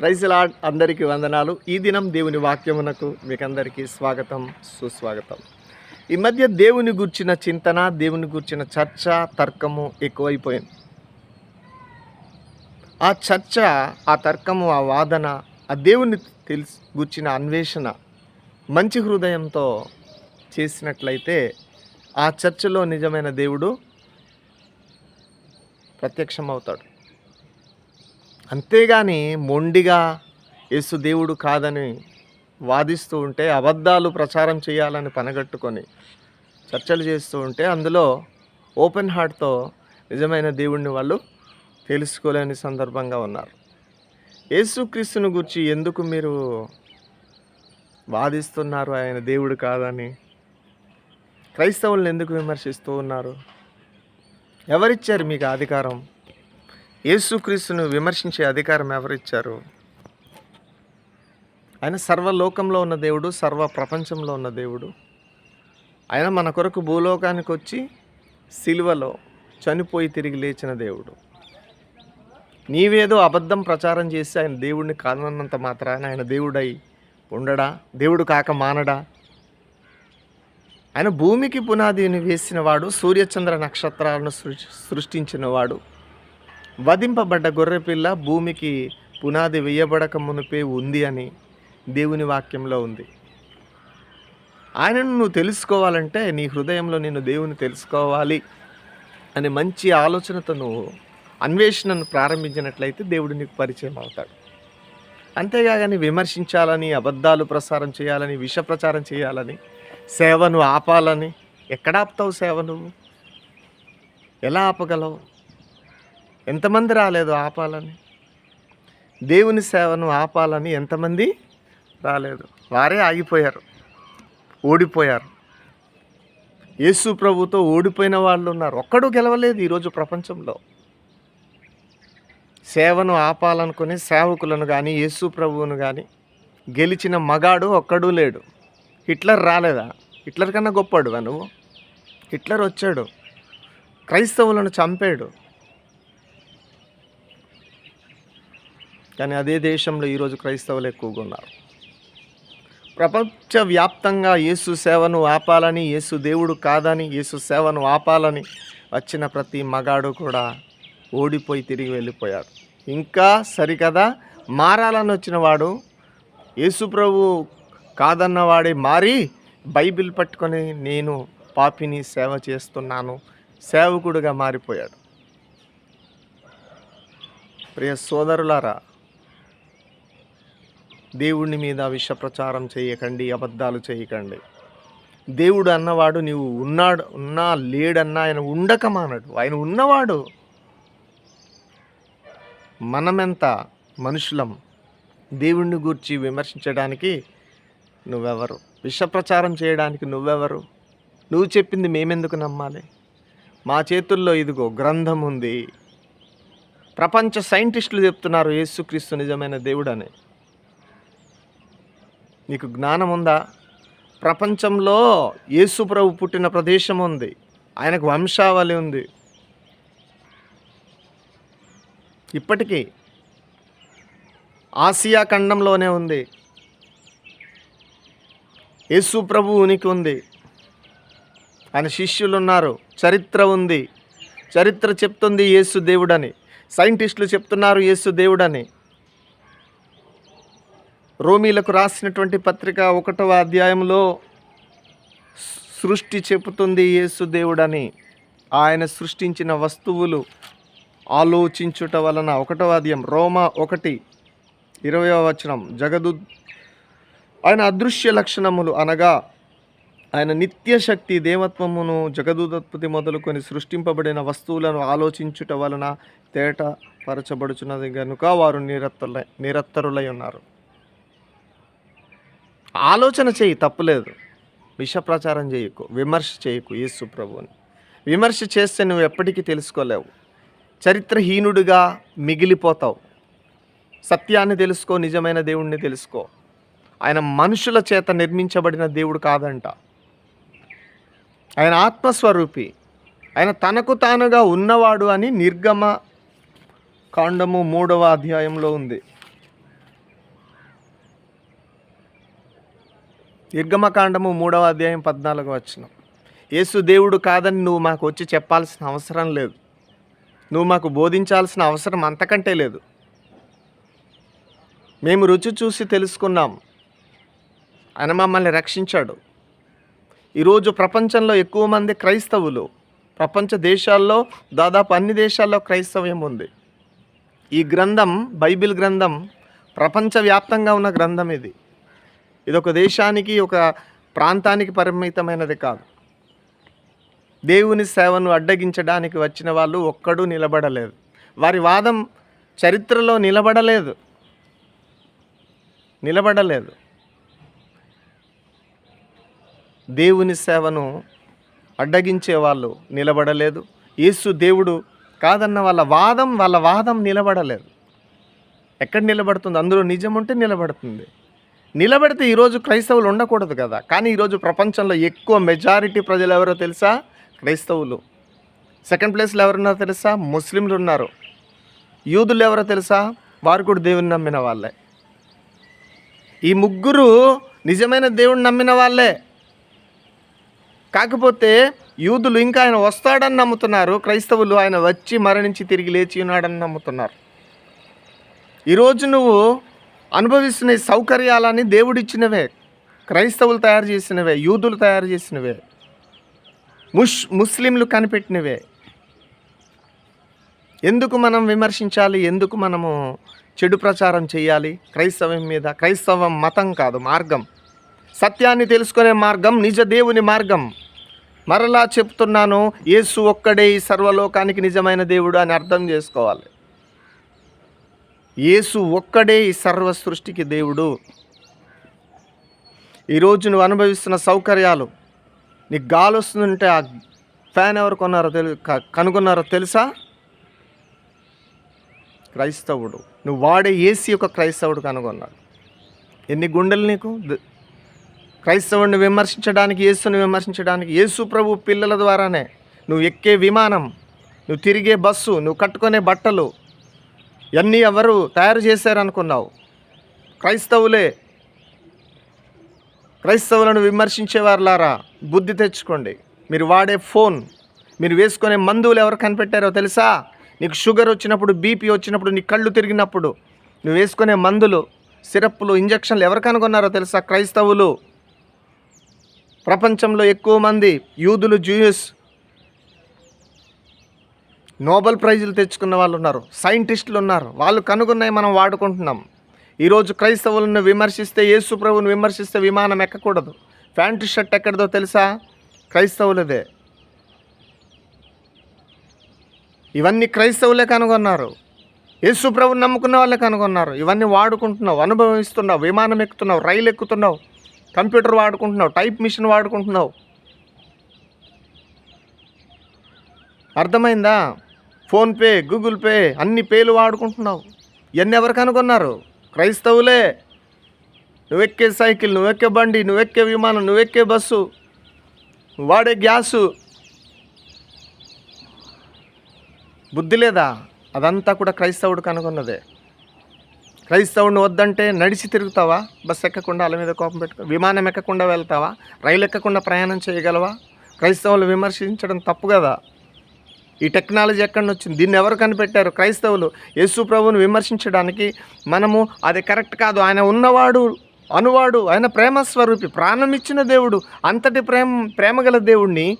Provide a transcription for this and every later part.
Praise lord అందరికీ వందనాలు. ఈ దినం దేవుని వాక్యమునకు మీకందరికీ స్వాగతం సుస్వాగతం. ఈ మధ్య దేవుని గుర్చిన చింతన దేవుని గుర్చిన చర్చ తర్కము ఎక్కువైపోయింది. ఆ చర్చ ఆ తర్కము ఆ వాదన ఆ దేవుని తెలిసి గుర్చిన అన్వేషణ మంచి హృదయంతో చేసినట్లయితే ఆ చర్చలో నిజమైన దేవుడు ప్రత్యక్షమవుతాడు. అంతేగాని మొండిగా యేసు దేవుడు కాదని వాదిస్తూ ఉంటే అబద్ధాలు ప్రచారం చేయాలని పనగట్టుకొని చర్చలు చేస్తూ ఉంటే అందులో ఓపెన్ హార్ట్తో నిజమైన దేవుడిని వాళ్ళు తెలుసుకోలేని సందర్భంగా ఉన్నారు. యేసుక్రీస్తుని గురించి ఎందుకు మీరు వాదిస్తున్నారు? ఆయన దేవుడు కాదని క్రైస్తవులను ఎందుకు విమర్శిస్తూ ఉన్నారు? ఎవరిచ్చారు మీకు అధికారం? యేసుక్రీస్తును విమర్శించే అధికారం ఎవరిచ్చారు? ఆయన సర్వలోకంలో ఉన్న దేవుడు సర్వ ప్రపంచంలో ఉన్న దేవుడు. ఆయన మన కొరకు భూలోకానికి వచ్చి సిలువలో చనిపోయి తిరిగి లేచిన దేవుడు. నీవేదో అబద్ధం ప్రచారం చేసి ఆయన దేవుడిని కాదన్నంత మాత్రాన ఆయన దేవుడై ఉండడా? దేవుడు కాక మానడా? ఆయన భూమికి పునాదిని వేసినవాడు సూర్యచంద్ర నక్షత్రాలను సృ- సృష్టించినవాడు. వధింపబడ్డ గొర్రెపిల్ల భూమికి పునాది వేయబడక మునిపే ఉంది అని దేవుని వాక్యంలో ఉంది. ఆయనను నువ్వు తెలుసుకోవాలంటే నీ హృదయంలో నేను దేవుని తెలుసుకోవాలి అనే మంచి ఆలోచనతో నువ్వు అన్వేషణను ప్రారంభించినట్లయితే దేవుడు నీకు పరిచయం అవుతాడు. అంతేగాని విమర్శించాలని అబద్ధాలు ప్రసారం చేయాలని విష ప్రచారం చేయాలని సేవను ఆపాలని ఎక్కడ ఆపుతావు సేవ నువ్వు? ఎలా ఆపగలవు? ఎంతమంది రాలేదు ఆపాలని? దేవుని సేవను ఆపాలని ఎంతమంది రాలేదు? వారే ఆగిపోయారు ఓడిపోయారు. యేసు ప్రభుతో ఓడిపోయిన వాళ్ళు ఉన్నారు. ఒక్కడు గెలవలేదు ఈరోజు ప్రపంచంలో. సేవను ఆపాలనుకుని సేవకులను కానీ యేసు ప్రభువును కానీ గెలిచిన మగాడు ఒక్కడూ లేడు. హిట్లర్ రాలేదా? హిట్లర్ కన్నా గొప్పాడు నువ్వు? హిట్లర్ వచ్చాడు. క్రైస్తవులను చంపాడు. కానీ అదే దేశంలో ఈరోజు క్రైస్తవులు ఎక్కువగా ఉన్నారు. ప్రపంచవ్యాప్తంగా యేసు సేవను ఆపాలని యేసు దేవుడు కాదని యేసు సేవను ఆపాలని వచ్చిన ప్రతి మగాడు కూడా ఓడిపోయి తిరిగి వెళ్ళిపోయాడు. ఇంకా సరికదా? మారాలని వచ్చినవాడు యేసు ప్రభు కాదన్నవాడే మారి బైబిల్ పట్టుకొని నేను పాపిని సేవ చేస్తున్నాను సేవకుడుగా మారిపోయాడు. ప్రియ సోదరులారా దేవుని మీద విష ప్రచారం చేయకండి అబద్ధాలు చేయకండి. దేవుడు అన్నవాడు నీవు ఉన్నాడు ఉన్నా లేడన్నా ఆయన ఉండక మానడు. ఆయన ఉన్నవాడు మనమెంత మనుషులం దేవుణ్ణి గూర్చి విమర్శించడానికి నువ్వెవరు? విష ప్రచారం చేయడానికి నువ్వెవరు? నువ్వు చెప్పింది మేమెందుకు నమ్మాలి? మా చేతుల్లో ఇదిగో గ్రంథం ఉంది. ప్రపంచ సైంటిస్టులు చెప్తున్నారు యేసుక్రీస్తు నిజమైన దేవుడని. నీకు జ్ఞానం ఉందా? ప్రపంచంలో యేసు ప్రభు పుట్టిన ప్రదేశం ఉంది. ఆయనకు వంశావళి ఉంది. ఇప్పటికీ ఆసియా ఖండంలోనే ఉంది. యేసు ప్రభు ఉనికి ఉంది. ఆయన శిష్యులు ఉన్నారు చరిత్ర ఉంది. చరిత్ర చెప్తుంది యేసు దేవుడని. సైంటిస్టులు చెప్తున్నారు యేసు దేవుడని. రోమీలకు రాసినటువంటి పత్రిక ఒకటవ అధ్యాయంలో సృష్టి చెబుతుంది యేసు దేవుడని. ఆయన సృష్టించిన వస్తువులు ఆలోచించుట వలన ఒకటవ అధ్యాయం రోమా ఒకటి ఇరవై వచనం. జగదు ఆయన అదృశ్య లక్షణములు అనగా ఆయన నిత్య శక్తి దేవత్వమును జగదుదత్పతి మొదలుకొని సృష్టింపబడిన వస్తువులను ఆలోచించుట వలన తేట పరచబడుచున్నది కనుక వారు నిరత్తలై నిరత్తరులై ఉన్నారు. ఆలోచన చేయి తప్పులేదు. విష ప్రచారం చేయకు విమర్శ చేయకు యేసు ప్రభుని విమర్శ చేస్తే నువ్వు ఎప్పటికీ తెలుసుకోలేవు. చరిత్రహీనుడిగా మిగిలిపోతావు. సత్యాన్ని తెలుసుకో నిజమైన దేవుణ్ణి తెలుసుకో. ఆయన మనుషుల చేత నిర్మించబడిన దేవుడు కాదంట. ఆయన ఆత్మస్వరూపి. ఆయన తనకు తానుగా ఉన్నవాడు అని నిర్గమ కాండము మూడవ అధ్యాయంలో ఉంది. నిర్గమకాండము మూడవ అధ్యాయం పద్నాలుగు వచ్చిన యేసు దేవుడు కాదని నువ్వు మాకు వచ్చి చెప్పాల్సిన అవసరం లేదు. నువ్వు మాకు బోధించాల్సిన అవసరం అంతకంటే లేదు. మేము రుచి చూసి తెలుసుకున్నాం. ఆయన మమ్మల్ని రక్షించాడు. ఈరోజు ప్రపంచంలో ఎక్కువ మంది క్రైస్తవులు ప్రపంచ దేశాల్లో దాదాపు అన్ని దేశాల్లో క్రైస్తవ్యం ఉంది. ఈ గ్రంథం బైబిల్ గ్రంథం ప్రపంచవ్యాప్తంగా ఉన్న గ్రంథం ఇది. ఇది ఒక దేశానికి ఒక ప్రాంతానికి పరిమితమైనది కాదు. దేవుని సేవను అడ్డగించడానికి వచ్చిన వాళ్ళు ఒక్కడూ నిలబడలేదు. వారి వాదం చరిత్రలో నిలబడలేదు. నిలబడలేదు. దేవుని సేవను అడ్డగించే వాళ్ళు నిలబడలేదు. యేసు దేవుడు కాదన్న వాళ్ళ వాదం వాళ్ళ వాదం నిలబడలేదు. ఎక్కడ నిలబడుతుంది? అందులో నిజం ఉంటే నిలబడుతుంది. నిలబడితే ఈరోజు క్రైస్తవులు ఉండకూడదు కదా. కానీ ఈరోజు ప్రపంచంలో ఎక్కువ మెజారిటీ ప్రజలు ఎవరో తెలుసా? క్రైస్తవులు. సెకండ్ ప్లేస్లో ఎవరున్నారో తెలుసా? ముస్లింలు ఉన్నారు. యూదులు ఎవరో తెలుసా? వారు కూడా దేవుని నమ్మిన వాళ్ళే. ఈ ముగ్గురు నిజమైన దేవుడిని నమ్మిన వాళ్ళే. కాకపోతే యూదులు ఇంకా ఆయన వస్తాడని నమ్ముతున్నారు. క్రైస్తవులు ఆయన వచ్చి మరణించి తిరిగి లేచి ఉన్నాడని నమ్ముతున్నారు. ఈరోజు నువ్వు అనుభవిస్తున్న ఈ సౌకర్యాలని దేవుడిచ్చినవే. క్రైస్తవులు తయారు చేసినవే యూదులు తయారు చేసినవే ముష్ ముస్లింలు కనిపెట్టినవే. ఎందుకు మనం విమర్శించాలి? ఎందుకు మనము చెడు ప్రచారం చేయాలి? క్రైస్తవం మీద క్రైస్తవం మతం కాదు మార్గం. సత్యాన్ని తెలుసుకునే మార్గం నిజ దేవుని మార్గం. మరలా చెప్తున్నాను యేసు ఒక్కడే ఈ సర్వలోకానికి నిజమైన దేవుడు అని అర్థం చేసుకోవాలి. యేసు ఒక్కడే ఈ సర్వ సృష్టికి దేవుడు. ఈరోజు నువ్వు అనుభవిస్తున్న సౌకర్యాలు నీకు గాలి వస్తుందంటే ఆ ఫ్యాన్ ఎవరు కొన్నారో తెలు కనుగొన్నారో తెలుసా? క్రైస్తవుడు. నువ్వు వాడే ఏసీ ఒక క్రైస్తవుడు కనుగొన్నాడు. ఎన్ని గుండెలు నీకు? క్రైస్తవుడిని విమర్శించడానికి యేసుని విమర్శించడానికి యేసు ప్రభు పిల్లల ద్వారానే నువ్వు ఎక్కే విమానం నువ్వు తిరిగే బస్సు నువ్వు కట్టుకునే బట్టలు ఇవన్నీ ఎవరు తయారు చేశారనుకున్నావు? క్రైస్తవులే. క్రైస్తవులను విమర్శించేవారులారా బుద్ధి తెచ్చుకోండి. మీరు వాడే ఫోన్ మీరు వేసుకునే మందువులు ఎవరు కనిపెట్టారో తెలుసా? నీకు షుగర్ వచ్చినప్పుడు బీపీ వచ్చినప్పుడు నీ కళ్ళు తిరిగినప్పుడు నువ్వు వేసుకునే మందులు సిరప్లు ఇంజక్షన్లు ఎవరు కనుగొన్నారో తెలుసా క్రైస్తవులు? ప్రపంచంలో ఎక్కువ మంది యూదులు జూయస్ నోబెల్ ప్రైజులు తెచ్చుకున్న వాళ్ళు ఉన్నారు. సైంటిస్టులు ఉన్నారు. వాళ్ళు కనుగొన్నాయి మనం వాడుకుంటున్నాం. ఈరోజు క్రైస్తవులను విమర్శిస్తే యేసు ప్రభువుని విమర్శిస్తే విమానం ఎక్కకూడదు. ప్యాంటు షర్ట్ ఎక్కడదో తెలుసా? క్రైస్తవులదే. ఇవన్నీ క్రైస్తవులే కనుగొన్నారు. యేసు ప్రభుని నమ్ముకున్న వాళ్ళే కనుగొన్నారు. ఇవన్నీ వాడుకుంటున్నావు అనుభవిస్తున్నావు విమానం ఎక్కుతున్నావు రైలు ఎక్కుతున్నావు కంప్యూటర్ వాడుకుంటున్నావు టైప్ మిషన్ వాడుకుంటున్నావు. అర్థమైందా? ఫోన్పే గూగుల్ పే అన్ని పేలు వాడుకుంటున్నావు. ఇవన్నీ ఎవరు కనుగొన్నారు క్రైస్తవులే. నువ్వెక్కే సైకిల్ నువ్వెక్కే బండి నువ్వెక్కే విమానం నువ్వెక్కే బస్సు. వాడే గ్యాసు. బుద్ధి లేదా? అదంతా కూడా క్రైస్తవుడు కనుగొన్నదే క్రైస్తవుడిని వద్దంటే నడిచి తిరుగుతావా? బస్సు ఎక్కకుండా అల మీద కోపం పెట్టుకో విమానం ఎక్కకుండా వెళ్తావా? రైలు ఎక్కకుండా ప్రయాణం చేయగలవా? క్రైస్తవులు విమర్శించడం తప్పు కదా. ఈ టెక్నాలజీ ఎక్కడి నుంచి వచ్చింది? దీన్ని ఎవరు కనిపెట్టారు? క్రైస్తవులు. యేసు ప్రభువును విమర్శించడానికి మనము అది కరెక్ట్ కాదు. ఆయన ఉన్నవాడు అనువాడు ఆయన ప్రేమ స్వరూపి ప్రాణం ఇచ్చిన దేవుడు అంతటి ప్రేమ ప్రేమగల దేవుణ్ణి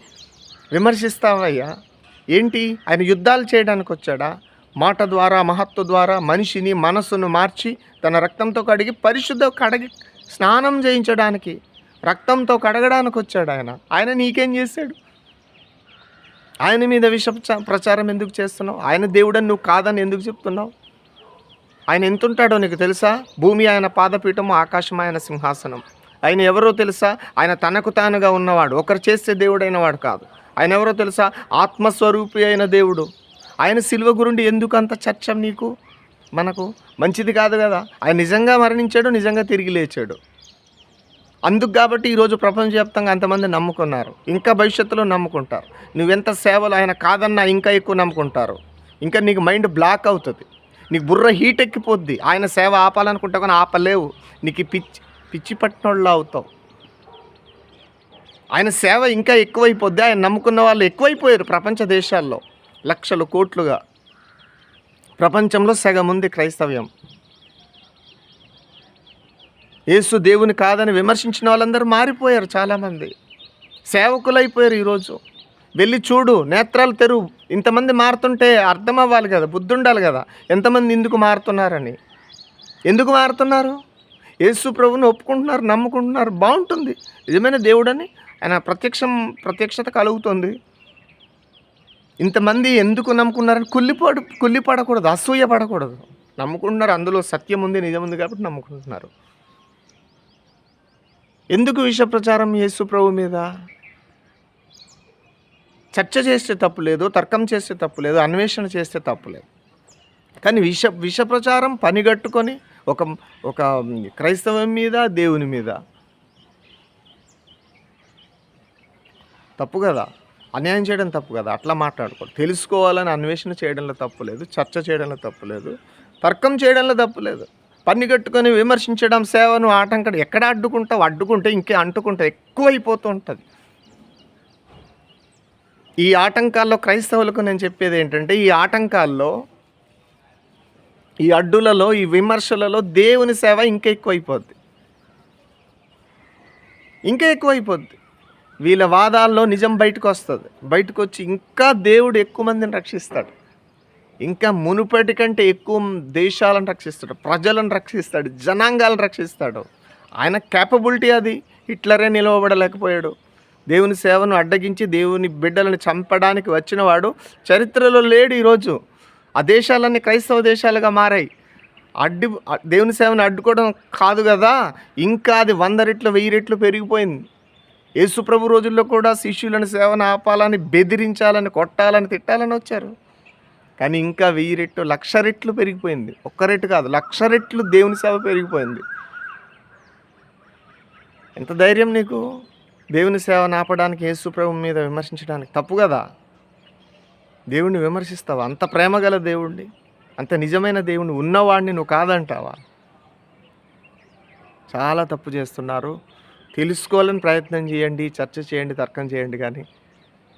విమర్శిస్తావయ్యా? ఏంటి? ఆయన యుద్ధాలు చేయడానికి వచ్చాడా? మాట ద్వారా మహత్వ ద్వారా మనిషిని మనస్సును మార్చి తన రక్తంతో కడిగి పరిశుద్ధ కడిగి స్నానం చేయించడానికి రక్తంతో కడగడానికి వచ్చాడు ఆయన. ఆయన నీకేం చేశాడు? ఆయన మీద విష ప్రచారం ఎందుకు చేస్తున్నావు? ఆయన దేవుడని నువ్వు కాదని ఎందుకు చెప్తున్నావు? ఆయన ఎంతుంటాడో నీకు తెలుసా? భూమి ఆయన పాదపీఠము ఆకాశం ఆయన సింహాసనం. ఆయన ఎవరో తెలుసా? ఆయన తనకు తానుగా ఉన్నవాడు. ఒకరు చేస్తే దేవుడైన వాడు కాదు. ఆయన ఎవరో తెలుసా? ఆత్మస్వరూపి అయిన దేవుడు. ఆయన శిల్వ గురుండి ఎందుకు అంత చర్చ నీకు? మనకు మంచిది కాదు కదా. ఆయన నిజంగా మరణించాడు నిజంగా తిరిగి లేచాడు. అందుకు కాబట్టి ఈరోజు ప్రపంచవ్యాప్తంగా అంతమంది నమ్ముకున్నారు. ఇంకా భవిష్యత్తులో నమ్ముకుంటారు. నువ్వెంత సేవలు ఆయన కాదన్నా ఇంకా ఎక్కువ నమ్ముకుంటారు. ఇంకా నీకు మైండ్ బ్లాక్ అవుతుంది. నీకు బుర్ర హీట్ ఎక్కిపోద్ది. ఆయన సేవ ఆపాలనుకుంటా కానీ ఆపలేవు. నీకు పిచ్చి పిచ్చి పట్టినోళ్ళు అవుతావు. ఆయన సేవ ఇంకా ఎక్కువైపోద్ది. ఆయన నమ్ముకున్న వాళ్ళు ఎక్కువైపోయారు ప్రపంచ దేశాల్లో. లక్షలు కోట్లుగా. ప్రపంచంలో సగం ఉంది క్రైస్తవ్యం. యేసు దేవుని కాదని విమర్శించిన వాళ్ళందరూ మారిపోయారు చాలామంది. సేవకులైపోయారు ఈరోజు. వెళ్ళి చూడు నేత్రాలు తెరువు. ఇంతమంది మారుతుంటే అర్థం అవ్వాలి కదా బుద్ధి ఉండాలి కదా ఎంతమంది ఎందుకు మారుతున్నారని. ఎందుకు మారుతున్నారు? యేసు ప్రభుని ఒప్పుకుంటున్నారు నమ్ముకుంటున్నారు బాగుంటుంది. నిజమైన దేవుడని ఆయన ప్రత్యక్షం ప్రత్యక్షత కలుగుతుంది. ఇంతమంది ఎందుకు నమ్ముకున్నారని కుళ్ళిపడు కుళ్ళిపడకూడదు అసూయ పడకూడదు. నమ్ముకుంటున్నారు అందులో సత్యం ఉంది నిజం ఉంది కాబట్టి నమ్ముకుంటున్నారు. ఎందుకు విష ప్రచారం యేసు ప్రభు మీద? చర్చ చేస్తే తప్పు లేదు తర్కం చేస్తే తప్పు లేదు అన్వేషణ చేస్తే తప్పు లేదు. కానీ విష విష ప్రచారం పనిగట్టుకొని ఒక ఒక క్రైస్తవం మీద దేవుని మీద. తప్పు కదా? అన్యాయం చేయడం తప్పు కదా? అట్లా మాట్లాడుకోరు తెలుసుకోవాలని అన్వేషణ చేయడంలో తప్పు లేదు చర్చ చేయడంలో తప్పు లేదు తర్కం చేయడంలో తప్పు లేదు. పని కట్టుకొని విమర్శించడం సేవను ఆటంకం ఎక్కడ అడ్డుకుంటావు? అడ్డుకుంటే ఇంకే అంటుకుంటే ఎక్కువైపోతూ ఉంటుంది ఈ ఆటంకాల్లో క్రైస్తవులకు నేను చెప్పేది ఏంటంటే ఈ ఆటంకాల్లో ఈ అడ్డులలో ఈ విమర్శలలో దేవుని సేవ ఇంకా ఎక్కువైపోద్ది. ఇంకా ఎక్కువైపోద్ది. వీళ్ళ వాదాల్లో నిజం బయటకు వస్తుంది బయటకు వచ్చి ఇంకా దేవుడు ఎక్కువ మందిని రక్షిస్తాడు. ఇంకా మునుపటి కంటే ఎక్కువ దేశాలను రక్షిస్తాడు ప్రజలను రక్షిస్తాడు జనాంగాలను రక్షిస్తాడు. ఆయన క్యాపబిలిటీ అది. హిట్లరే నిలవబడలేకపోయాడు. దేవుని సేవను అడ్డగించి దేవుని బిడ్డలను చంపడానికి వచ్చినవాడు చరిత్రలో లేడు ఈరోజు. ఆ దేశాలన్నీ క్రైస్తవ దేశాలుగా మారాయి. అడ్డు దేవుని సేవను అడ్డుకోవడం కాదు కదా. ఇంకా అది వంద రెట్లు వెయ్యి రెట్లు పెరిగిపోయింది. యేసుప్రభు రోజుల్లో కూడా శిష్యులను సేవను ఆపాలని బెదిరించాలని కొట్టాలని తిట్టాలని వచ్చారు. కానీ ఇంకా వెయ్యి రెట్లు లక్ష రెట్లు పెరిగిపోయింది. ఒక్క రెట్టు కాదు లక్ష రెట్లు దేవుని సేవ పెరిగిపోయింది. ఎంత ధైర్యం నీకు? దేవుని సేవ నాపడానికి యేసుప్రభు మీద విమర్శించడానికి. తప్పు కదా? దేవుణ్ణి విమర్శిస్తావా? అంత ప్రేమ గల దేవుణ్ణి అంత నిజమైన దేవుణ్ణి ఉన్నవాడిని నువ్వు కాదంటావా? చాలా తప్పు చేస్తున్నారు. తెలుసుకోవాలని ప్రయత్నం చేయండి చర్చ చేయండి తర్కం చేయండి కానీ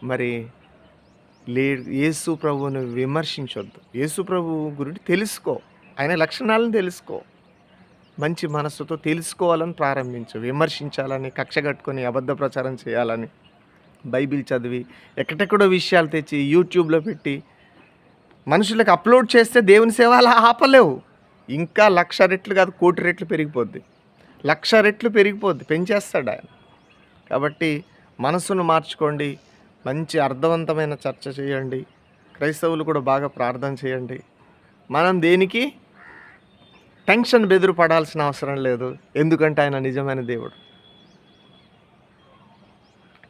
మరి లే యేసు ప్రభువుని విమర్శించొద్దు. యేసు ప్రభు గురించి తెలుసుకో. ఆయన లక్షణాలను తెలుసుకో. మంచి మనస్సుతో తెలుసుకోవాలని ప్రారంభించు. విమర్శించాలని కక్ష కట్టుకొని అబద్ధ ప్రచారం చేయాలని బైబిల్ చదివి ఎక్కడెక్కడో విషయాలు తెచ్చి యూట్యూబ్లో పెట్టి మనుషులకు అప్లోడ్ చేస్తే దేవుని సేవ అలా ఆపలేవు. ఇంకా లక్ష రెట్లు కాదు కోటి రెట్లు పెరిగిపోద్ది. లక్ష రెట్లు పెరిగిపోద్ది. పెంచేస్తాడు ఆయన. కాబట్టి మనసును మార్చుకోండి. మంచి అర్థవంతమైన చర్చ చేయండి. క్రైస్తవులు కూడా బాగా ప్రార్థన చేయండి. మనం దేనికి? టెన్షన్ బెదురు పడాల్సిన అవసరం లేదు. ఎందుకంటే ఆయన నిజమైన దేవుడు.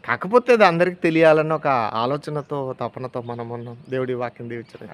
కాకపోతే అది అందరికీ తెలియాలన్న ఒక ఆలోచనతో తపనతో మనం ఉన్నాం. దేవుడి వాక్యం దీవించిన